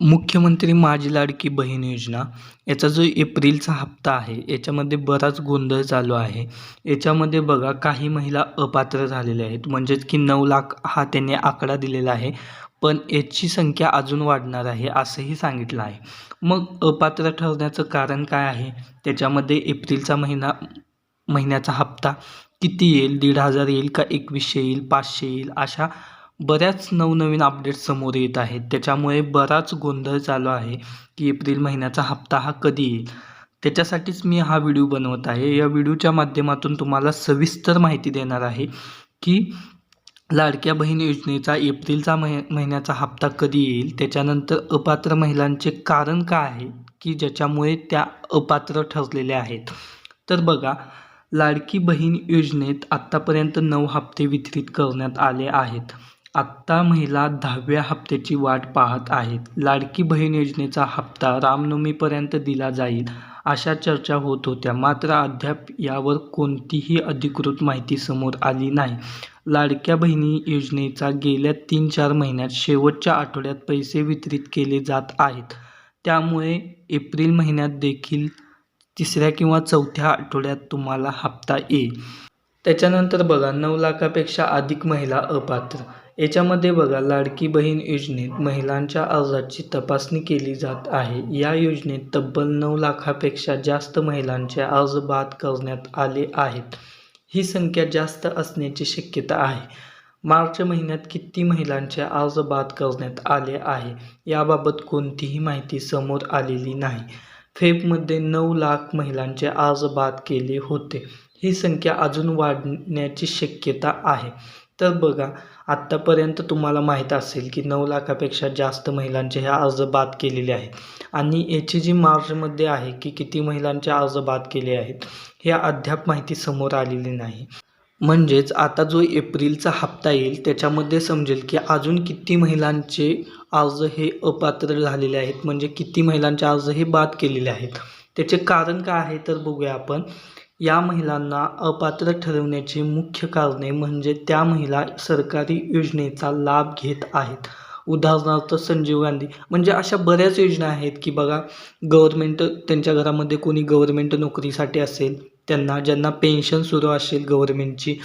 मुख्यमंत्री माझी लाडकी बहीण योजना याचा जो एप्रिलचा हप्ता आहे याच्यामध्ये बराच गोंधळ चालू आहे. याच्यामध्ये बघा काही महिला अपात्र झालेल्या आहेत. म्हणजेच की नऊ लाख हा त्यांनी आकडा दिलेला आहे पण याची संख्या अजून वाढणार आहे असंही सांगितलं आहे. मग अपात्र ठरण्याचं कारण काय आहे? त्याच्यामध्ये एप्रिलचा महिना महिन्याचा हप्ता किती येईल? दीड हजार येईल का? एकवीसशे येईल? पाचशे येईल? अशा बऱ्याच नवनवीन अपडेट्स समोर येत आहेत. त्याच्यामुळे बराच गोंधळ चालू आहे की एप्रिल महिन्याचा हप्ता हा कधी येईल? त्याच्यासाठीच मी हा व्हिडिओ बनवत आहे. या व्हिडिओच्या माध्यमातून तुम्हाला सविस्तर माहिती देणार आहे की लाडक्या बहीण योजनेचा एप्रिलचा महि महिन्याचा हप्ता कधी येईल? त्याच्यानंतर अपात्र महिलांचे कारण काय आहे? की ज्याच्यामुळे त्या अपात्र ठरलेल्या आहेत? तर बघा लाडकी बहीण योजनेत आत्तापर्यंत नऊ हप्ते वितरित करण्यात आले आहेत. आत्ता महिला दहाव्या हप्त्याची वाट पाहत आहेत. लाडकी बहीण योजनेचा हप्ता रामनवमीपर्यंत दिला जाईल अशा चर्चा होत होत्या. मात्र अद्याप यावर कोणतीही अधिकृत माहिती समोर आली नाही. लाडक्या बहिणी योजनेचा गेल्या तीन चार महिन्यात शेवटच्या आठवड्यात पैसे वितरित केले जात आहेत. त्यामुळे एप्रिल महिन्यात देखील तिसऱ्या किंवा चौथ्या आठवड्यात तुम्हाला हप्ता येईल. त्याच्यानंतर बघा नऊ लाखापेक्षा अधिक महिला अपात्र याच्यामध्ये बघा लाडकी बहीण योजनेत महिलांच्या अर्जाची तपासणी केली जात आहे. या योजनेत तब्बल नऊ लाखापेक्षा जास्त महिलांचे अर्ज बाद करण्यात आले आहेत. ही संख्या जास्त असण्याची शक्यता आहे. मार्च महिन्यात किती महिलांचे अर्ज बाद करण्यात आले आहे याबाबत कोणतीही माहिती समोर आलेली नाही. फेबमध्ये नऊ लाख महिलांचे अर्ज बाद केले होते. ही संख्या अजून वाढण्याची शक्यता आहे. तर बघा आत्तापर्यंत तुम्हाला माहीत असेल की नऊ लाखापेक्षा जास्त महिलांचे ह्या अर्ज बाद केलेले आहेत. आणि याची जी मार्चमध्ये आहे की किती महिलांचे अर्ज बाद केले आहेत हे अद्याप माहिती समोर आलेली नाही. म्हणजेच आता जो एप्रिलचा हप्ता येईल त्याच्यामध्ये समजेल की अजून किती महिलांचे अर्ज हे अपात्र झालेले आहेत म्हणजे किती महिलांचे अर्ज हे बाद केलेले आहेत. त्याचे कारण काय आहे तर बघूया आपण. या महिलांना अपात्र ठरवण्याची मुख्य कारणे म्हणजे त्या महिला सरकारी योजनेचा लाभ घेत आहेत. उदाहरणार्थ संजीव गांधी. म्हणजे अशा बऱ्याच योजना आहेत की बघा गव्हर्मेंट त्यांच्या घरामध्ये कोणी गव्हर्मेंट नोकरीसाठी असेल त्यांना ज्यांना पेन्शन सुरू असेल गव्हर्मेंटची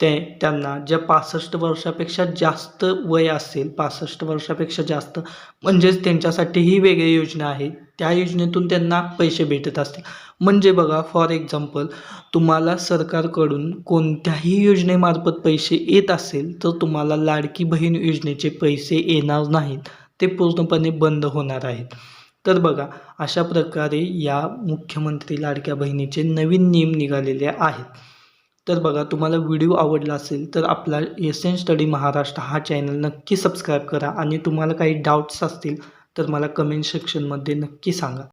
ते त्यांना ज्या पासष्ट वर्षापेक्षा जास्त वय असेल पासष्ट वर्षापेक्षा जास्त म्हणजेच त्यांच्यासाठी ही वेगळी योजना आहे. त्या योजनेतून त्यांना पैसे भेटत असतील. म्हणजे बघा फॉर एक्झाम्पल तुम्हाला सरकारकडून कोणत्याही योजनेमार्फत पैसे येत असेल तर तुम्हाला लाडकी बहीण योजनेचे पैसे येणार नाहीत. ते पूर्णपणे बंद होणार आहेत. तर बघा अशा प्रकारे या मुख्यमंत्री लाडक्या बहिणीचे नवीन नियम निघालेले आहेत. तर बघा तुम्हाला व्हिडिओ आवडला असेल तर आपला एस एन स्टडी महाराष्ट्र हा चॅनल नक्की सबस्क्राईब करा. आणि तुम्हाला काही डाऊट्स असतील तर मला कमेंट सेक्शनमध्ये नक्की सांगा.